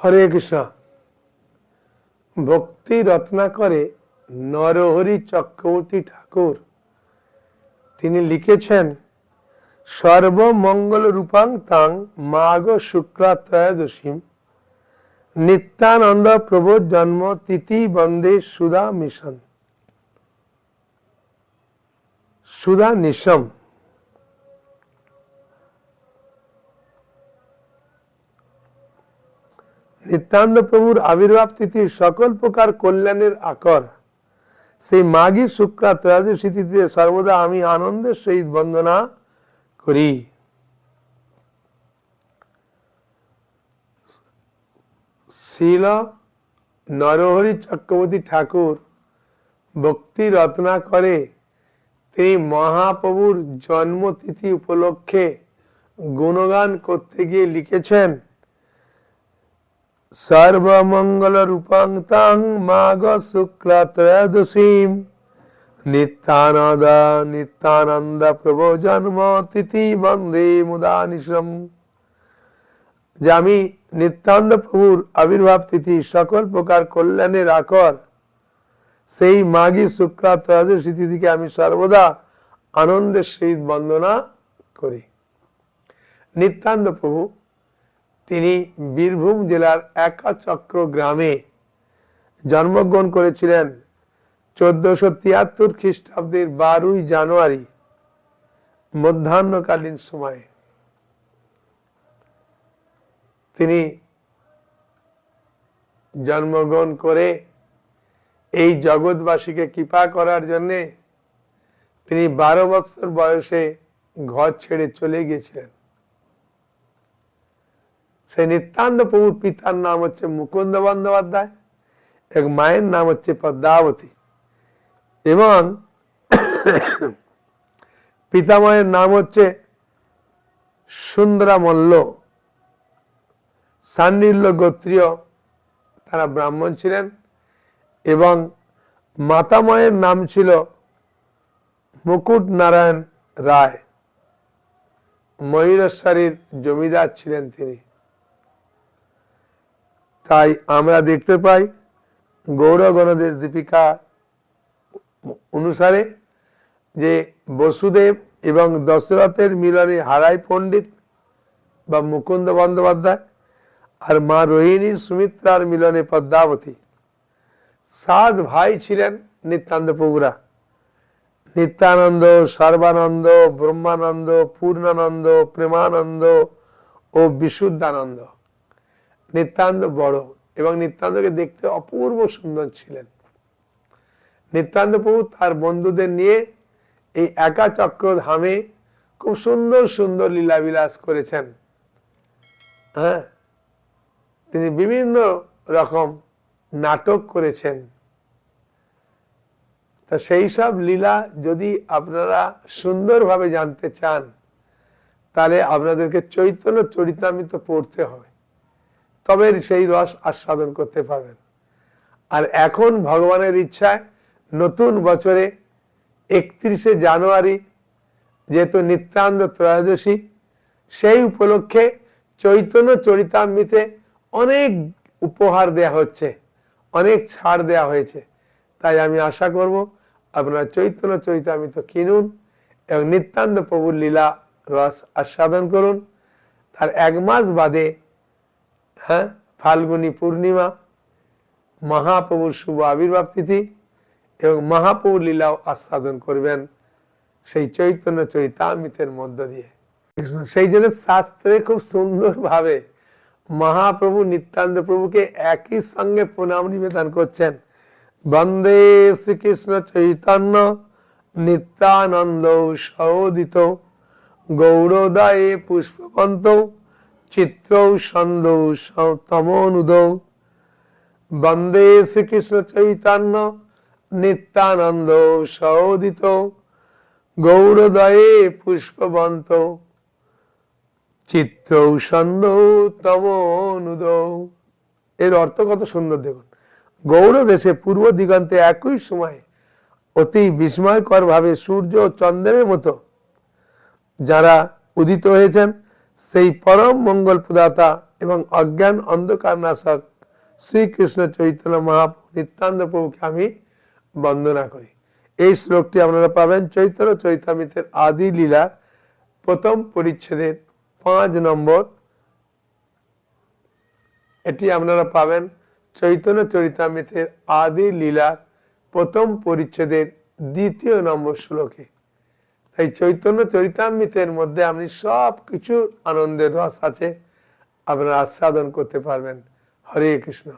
হরে কৃষ্ণ। ভক্তি রত্নাকরে নরহরি চক্রবর্তী ঠাকুর, তিনি লিখেছেন, সর্বমঙ্গল রূপাং তাং মাঘ শুক্লা ত্রয়োদশীম নিত্যানন্দ প্রবোধ জন্ম তিথি বন্দে সুধা মিশন। সুধা নিশম। নিত্যানন্দ প্রভুর আবির্ভাব তিথি সকল প্রকার কল্যাণের আকর। সেই মাঘী শুক্লা ত্রয়োদশী তিথিতে সর্বদা আমি আনন্দের সহিত বন্দনা করি। শিল নরহরি চক্রবর্তী ঠাকুর ভক্তি রত্না করে তিনি মহাপ্রভুর জন্মতিথি উপলক্ষে গুণগান করতে গিয়ে লিখেছেন। সর্বমঙ্গল রূপাং তাং মাঘ শুক্লা ত্রয়োদশীম নিত্যানন্দ নিত্যানন্দ প্রভু জন্ম তিথি বন্দে মুদানিশম যে আমি নিত্যানন্দ প্রভুর আবির্ভাব তিথি সকল প্রকার কল্যাণের আকর। সেই মাঘী শুক্লা ত্রয়োদশী তিথিকে আমি সর্বদা আনন্দের সহিত বন্দনা করি। নিত্যানন্দ প্রভু তিনি বীরভূম জেলার একাচক্র গ্রামে জন্মগ্রহণ করেছিলেন। চোদ্দশো তিয়াত্তর খ্রিস্টাব্দের বারোই জানুয়ারি, মধ্যাহ্নকালীন সময়ে। তিনি জন্মগ্রহণ করে এই জগৎবাসীকে কৃপা করার জন্যে তিনি বারো বছর বয়সে ঘর ছেড়ে চলে গিয়েছিলেন। সেই নিত্যান্ত প্রভুর পিতার নাম হচ্ছে মুকুন্দ বন্দ্যোপাধ্যায়, এক মায়ের নাম হচ্ছে পদ্মাবতী। এবং পিতাময়ের নাম হচ্ছে সুন্দরা মল্ল সান্ডিল্য গোত্রীয় তারা ব্রাহ্মণ ছিলেন এবং মাতাময়ের নাম ছিল মুকুট নারায়ণ রায়। ময়ূরেশ্বরীর জমিদার ছিলেন তিনি। তাই আমরা দেখতে পাই গৌর গণদেশ দীপিকা অনুসারে যে বসুদেব এবং দশরথের মিলনে হারাই পণ্ডিত বা মুকুন্দ বন্দ্যোপাধ্যায় আর মা রোহিণী সুমিত্রার মিলনে পদ্মাবতী। সাত ভাই ছিলেন নিত্যানন্দ প্রভুরা নিত্যানন্দ, সর্বানন্দ, ব্রহ্মানন্দ, পূর্ণানন্দ, প্রেমানন্দ ও বিশুদ্ধানন্দ। নিত্যানন্দ বড় এবং নিত্যানন্দকে দেখতে অপূর্ব সুন্দর ছিলেন। নিত্যানন্দ প্রভু তার বন্ধুদের নিয়ে এই একা চক্র ধামে খুব সুন্দর সুন্দর লীলাবিলাস করেছেন। হ্যাঁ তিনি বিভিন্ন রকম নাটক করেছেন। তা সেই সব লীলা যদি আপনারা সুন্দরভাবে জানতে চান, তাহলে আপনাদেরকে চৈতন্য চরিতামিত পড়তে হবে তবে সেই রস আস্বাদন করতে পারবেন। আর এখন ভগবানের ইচ্ছায় নতুন বছরে একত্রিশে জানুয়ারি, যেহেতু নিত্যানন্দ ত্রয়োদশী, সেই উপলক্ষে চৈতন্য চরিতামৃতে অনেক উপহার দেয়া হচ্ছে, অনেক ছাড় দেয়া হয়েছে। তাই আমি আশা করব আপনারা চৈতন্য চরিতামৃত কিনুন এবং নিত্যানন্দ প্রভুর লীলা রস আস্বাদন করুন। তার এক মাস বাদে হ্যাঁ ফাল্গুনী পূর্ণিমা, মহাপ্রভুর শুভ আবির্ভাব তিথি এবং মহাপ্রভুর লীলাও আস্বাদন করবেন সেই চৈতন্য চরিতামৃতের মধ্য দিয়ে। সেই জন্য শাস্ত্রে খুব সুন্দরভাবে মহাপ্রভু নিত্যানন্দ প্রভুকে একই সঙ্গে প্রণাম নিবেদন করছেন। বন্দে শ্রীকৃষ্ণ চৈতন্য নিত্যানন্দ সৌদিত গৌরদায়ে পুষ্পবন্ত। চিত্র সন্দ তমনুদ বন্দে শ্রীকৃষ্ণ চৈতন্য নিত্যানন্দ সৌদিত গৌরদয়ে পুষ্পবন্ত চিত্র সন্দ তমনুদ এর অর্থ কত সুন্দর দেখুন। গৌর দেশে পূর্ব দিগন্তে একই সময় অতি বিস্ময়কর ভাবে সূর্য ও চন্দ্রের মতো যারা উদিত হয়েছেন সেই পরম মঙ্গল প্রদাতা এবং অজ্ঞান অন্ধকার নাশক শ্রীকৃষ্ণ চৈতন্য মহাপ্রভু নিত্যানন্দ প্রভুকে আমি বন্দনা করি। এই শ্লোকটি আপনারা পাবেন চৈতন্য চৈতামিতের আদি লীলা প্রথম পরিচ্ছেদের পাঁচ নম্বর। এটি আপনারা পাবেন চৈতন্য চরিতামিতের আদি লীলার প্রথম পরিচ্ছেদের দ্বিতীয় নম্বর শ্লোকে। তাই চৈতন্য চরিতামৃতের মধ্যে আপনি সব কিছুর আনন্দের রস আছে। আপনারা আস্বাদন করতে পারবেন। হরে কৃষ্ণ।